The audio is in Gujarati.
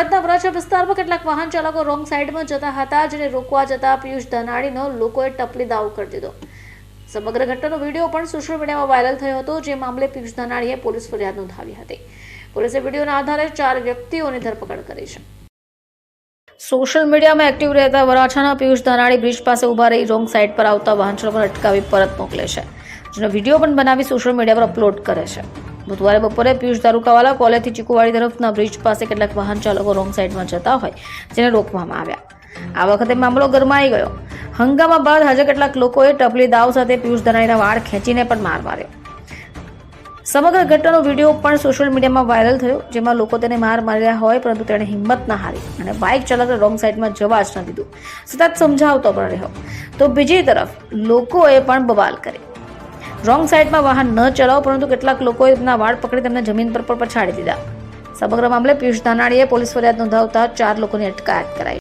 સુરતના વરાછા વિસ્તારમાં કેટલાક વાહન ચાલકો રોંગ સાઈડમાં જતા હતા, જેને રોકવા જતા પિયુષ ધનાણીનો લોકોએ ટપલી દાવ કરી દીધો. સમગ્ર ઘટનાનો વીડિયો પણ સોશિયલ મીડિયામાં વાયરલ થયો હતો, જે મામલે પિયુષ ધનાણીએ પોલીસ ફરિયાદ નોંધાવી હતી. પોલીસે વિડીયોના આધારે ચાર વ્યક્તિઓની ધરપકડ કરી છે. સોશિયલ મીડિયામાં એક્ટિવ રહેતા વરાછાના પિયુષ ધાનાણી બ્રિજ પાસે ઊભા રહી રોંગ સાઈડ પર આવતા વાહન ચાલકોને અટકાવી પરત મોકલે છે, જેનો વીડિયો પણ બનાવી સોશિયલ મીડિયા પર અપલોડ કરે છે. બુધવારે બપોરે પિયુષ દારૂકાવાલા કોલેજથી ચીકુવાડી તરફના બ્રિજ પાસે કેટલાક વાહન ચાલકો રોંગ સાઈડમાં જતા હોય, જેને રોકવામાં આવ્યા. આ વખતે મામલો ગરમાઈ ગયો. હંગામા બાદ હજુ કેટલાક લોકોએ ટપલી દાવ સાથે પિયુષ ધનાઈના વાળ ખેંચીને પણ માર માર્યો. સમગ્ર ઘટનાનો વીડિયો પણ સોશિયલ મીડિયામાં વાયરલ થયો, જેમાં લોકો તેને માર માર્યા હોય, પરંતુ તેણે હિંમત ના હારી અને બાઇક ચાલકને રોંગ સાઈડમાં જવા જ ન દીધું. સતત સમજાવતો પણ રહ્યો. તો બીજી તરફ, લોકોએ પણ બવાલ કરી. રોંગ સાઈડમાં વાહન ન ચલાવો, પરંતુ કેટલાક લોકોએ તેમના વાળ પકડી તેમને જમીન પર પણ પછાડી દીધા. સમગ્ર મામલે પિયુષ ધાનાણીએ પોલીસ ફરિયાદ નોંધાવતા ચાર લોકોની અટકાયત કરાઈ.